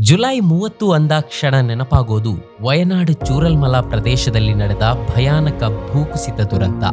July ಮೂವತ್ತು ಅಂದಾಕ್ಷಣ ನೆನಪಾಗೋದು ವಯನಾಡು ಚೂರಲ್ಮಲ ಪ್ರದೇಶದಲ್ಲಿ ನಡೆದ ಭಯಾನಕ ಭೂಕುಸಿತ ದುರಂತ.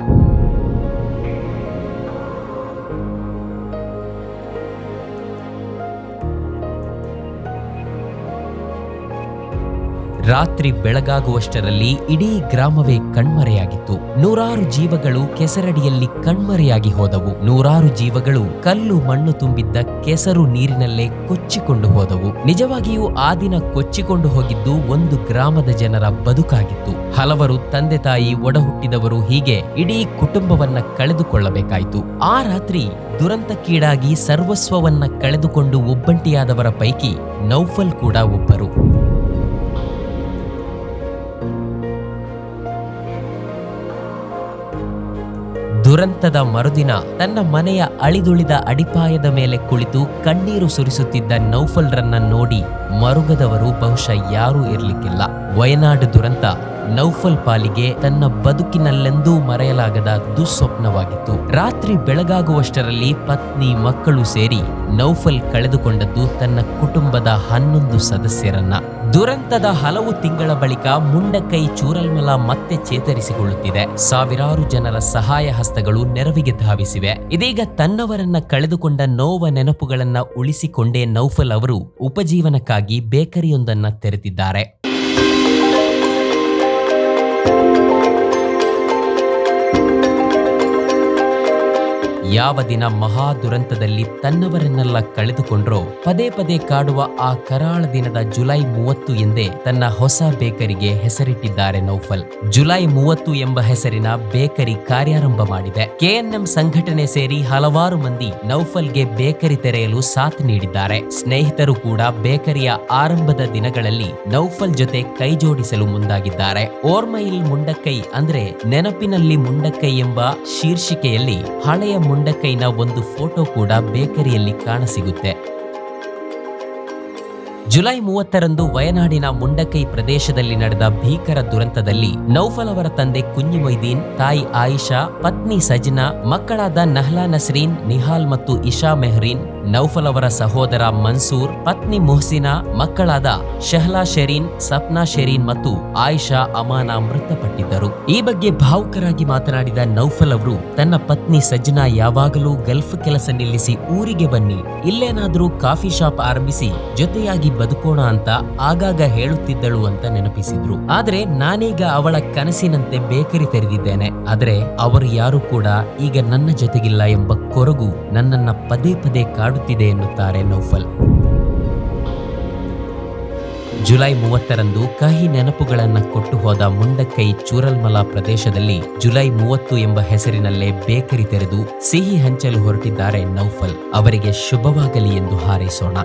ರಾತ್ರಿ ಬೆಳಗಾಗುವಷ್ಟರಲ್ಲಿ ಇಡೀ ಗ್ರಾಮವೇ ಕಣ್ಮರೆಯಾಗಿತ್ತು. ನೂರಾರು ಜೀವಗಳು ಕೆಸರಡಿಯಲ್ಲಿ ಕಣ್ಮರೆಯಾಗಿ ಹೋದವು. ನೂರಾರು ಜೀವಗಳು ಕಲ್ಲು ಮಣ್ಣು ತುಂಬಿದ್ದ ಕೆಸರು ನೀರಿನಲ್ಲೇ ಕೊಚ್ಚಿಕೊಂಡು ಹೋದವು. ನಿಜವಾಗಿಯೂ ಆ ದಿನ ಕೊಚ್ಚಿಕೊಂಡು ಹೋಗಿದ್ದು ಒಂದು ಗ್ರಾಮದ ಜನರ ಬದುಕಾಗಿತ್ತು. ಹಲವರು ತಂದೆ ತಾಯಿ ಒಡಹುಟ್ಟಿದವರು ಹೀಗೆ ಇಡೀ ಕುಟುಂಬವನ್ನ ಕಳೆದುಕೊಳ್ಳಬೇಕಾಯಿತು. ಆ ರಾತ್ರಿ ದುರಂತಕ್ಕೀಡಾಗಿ ಸರ್ವಸ್ವವನ್ನ ಕಳೆದುಕೊಂಡು ಒಬ್ಬಂಟಿಯಾದವರ ಪೈಕಿ ನೌಫಲ್ ಕೂಡ ಒಬ್ಬರು. ದುರಂತದ ಮರುದಿನ ತನ್ನ ಮನೆಯ ಅಳಿದುಳಿದ ಅಡಿಪಾಯದ ಮೇಲೆ ಕುಳಿತು ಕಣ್ಣೀರು ಸುರಿಸುತ್ತಿದ್ದ ನೌಫಲ್ರನ್ನ ನೋಡಿ ಮರುಗದವರು ಬಹುಶಃ ಯಾರೂ ಇರಲಿಕ್ಕಿಲ್ಲ. ವಯನಾಡು ದುರಂತ. ನೌಫಲ್ ಪಾಲಿಗೆ ತನ್ನ ಬದುಕಿನಲ್ಲೆಂದೂ ಮರೆಯಲಾಗದ ದುಸ್ವಪ್ನವಾಗಿತ್ತು. ರಾತ್ರಿ ಬೆಳಗಾಗುವಷ್ಟರಲ್ಲಿ ಪತ್ನಿ, ಮಕ್ಕಳು ಸೇರಿ ನೌಫಲ್ ಕಳೆದುಕೊಂಡದ್ದು ತನ್ನ ಕುಟುಂಬದ ಹನ್ನೊಂದು ಸದಸ್ಯರನ್ನ. ದುರಂತದ ಹಲವು ತಿಂಗಳ ಬಳಿಕ ಮುಂಡಕೈ ಚೂರಲ್ಮಲ ಮತ್ತೆ ಚೇತರಿಸಿಕೊಳ್ಳುತ್ತಿದೆ. ಸಾವಿರಾರು ಜನರ ಸಹಾಯ ಹಸ್ತಗಳು ನೆರವಿಗೆ ಧಾವಿಸಿವೆ. ಇದೀಗ ತನ್ನವರನ್ನ ಕಳೆದುಕೊಂಡ ನೋವ ನೆನಪುಗಳನ್ನ ಉಳಿಸಿಕೊಂಡೇ ನೌಫಲ್ ಅವರು ಉಪಜೀವನಕ್ಕಾಗಿ ಬೇಕರಿಯೊಂದನ್ನ ತೆರೆದಿದ್ದಾರೆ. ಯಾವ ದಿನ ಮಹಾ ದುರಂತದಲ್ಲಿ ತನ್ನವರನ್ನೆಲ್ಲ ಕಳೆದುಕೊಂಡ್ರೋ, ಪದೇ ಪದೇ ಕಾಡುವ ಆ ಕರಾಳ ದಿನದ ಜುಲೈ ಮೂವತ್ತು ಎಂದೇ ತನ್ನ ಹೊಸ ಬೇಕರಿಗೆ ಹೆಸರಿಟ್ಟಿದ್ದಾರೆ ನೌಫಲ್. ಜುಲೈ ಮೂವತ್ತು ಎಂಬ ಹೆಸರಿನ ಬೇಕರಿ ಕಾರ್ಯಾರಂಭ ಮಾಡಿದೆ. ಕೆಎನ್ಎಂ ಸಂಘಟನೆ ಸೇರಿ ಹಲವಾರು ಮಂದಿ ನೌಫಲ್ಗೆ ಬೇಕರಿ ತೆರೆಯಲು ಸಾಥ್ ನೀಡಿದ್ದಾರೆ. ಸ್ನೇಹಿತರು ಕೂಡ ಬೇಕರಿಯ ಆರಂಭದ ದಿನಗಳಲ್ಲಿ ನೌಫಲ್ ಜೊತೆ ಕೈ ಜೋಡಿಸಲು ಮುಂದಾಗಿದ್ದಾರೆ. ಓರ್ಮೈಲ್ ಮುಂಡಕ್ಕೈ ಅಂದ್ರೆ ನೆನಪಿನಲ್ಲಿ ಮುಂಡಕ್ಕೈ ಎಂಬ ಶೀರ್ಷಿಕೆಯಲ್ಲಿ ಹಳೆಯ ಮುಂಡಕ್ಕೈನ ಒಂದು ಫೋಟೋ ಕೂಡ ಬೇಕರಿಯಲ್ಲಿ ಕಾಣಸಿಗುತ್ತೆ ಜುಲೈ ಮೂವತ್ತರಂದು ವಯನಾಡಿನ ಮುಂಡಕೈ ಪ್ರದೇಶದಲ್ಲಿ ನಡೆದ ಭೀಕರ ದುರಂತದಲ್ಲಿ ನೌಫಲ್ ಅವರ ತಂದೆ ಕುಂಜಿ ಮೊಯ್ದೀನ್, ತಾಯಿ ಆಯಿಷಾ, ಪತ್ನಿ ಸಜ್ನಾ, ಮಕ್ಕಳಾದ ನಹ್ಲಾ ನಸ್ರೀನ್, ನಿಹಾಲ್ ಮತ್ತು ಇಶಾ ಮೆಹ್ರೀನ್, ನೌಫಲ್ ಅವರ ಸಹೋದರ ಮನ್ಸೂರ್, ಪತ್ನಿ ಮೊಹ್ಸಿನಾ, ಮಕ್ಕಳಾದ ಶೆಹ್ಲಾ ಶೆರೀನ್, ಸಪ್ನಾ ಶೆರೀನ್ ಮತ್ತು ಆಯಿಷಾ ಅಮಾನಾ ಮೃತಪಟ್ಟಿದ್ದರು. ಈ ಬಗ್ಗೆ ಭಾವುಕರಾಗಿ ಮಾತನಾಡಿದ ನೌಫಲ್ ಅವರು, ತನ್ನ ಪತ್ನಿ ಸಜ್ನಾ ಯಾವಾಗಲೂ ಗಲ್ಫ್ ಕೆಲಸ ನಿಲ್ಲಿಸಿ ಊರಿಗೆ ಬನ್ನಿ, ಇಲ್ಲೇನಾದ್ರೂ ಕಾಫಿ ಶಾಪ್ ಆರಂಭಿಸಿ, ಜೊತೆಯಾಗಿ ಬದುಕೋಣ ಅಂತ ಆಗಾಗ ಹೇಳುತ್ತಿದ್ದಳು ಅಂತ ನೆನಪಿಸಿದ್ರು. ಆದ್ರೆ ನಾನೀಗ ಅವಳ ಕನಸಿನಂತೆ ಬೇಕರಿ ತೆರೆದಿದ್ದೇನೆ. ಆದ್ರೆ ಅವರು ಯಾರು ಕೂಡ ಈಗ ನನ್ನ ಜೊತೆಗಿಲ್ಲ ಎಂಬ ಕೊರಗು ನನ್ನನ್ನ ಪದೇ ಪದೇ ಕಾಡುತ್ತಿದೆ ಎನ್ನುತ್ತಾರೆ ನೌಫಲ್. ಜುಲೈ ಮೂವತ್ತರಂದು ಕಹಿ ನೆನಪುಗಳನ್ನ ಕೊಟ್ಟು ಹೋದ ಮುಂಡಕ್ಕೈ ಚೂರಲ್ಮಲಾ ಪ್ರದೇಶದಲ್ಲಿ ಜುಲೈ ಮೂವತ್ತು ಎಂಬ ಹೆಸರಿನಲ್ಲೇ ಬೇಕರಿ ತೆರೆದು ಸಿಹಿ ಹಂಚಲು ಹೊರಟಿದ್ದಾರೆ ನೌಫಲ್. ಅವರಿಗೆ ಶುಭವಾಗಲಿ ಎಂದು ಹಾರೈಸೋಣ.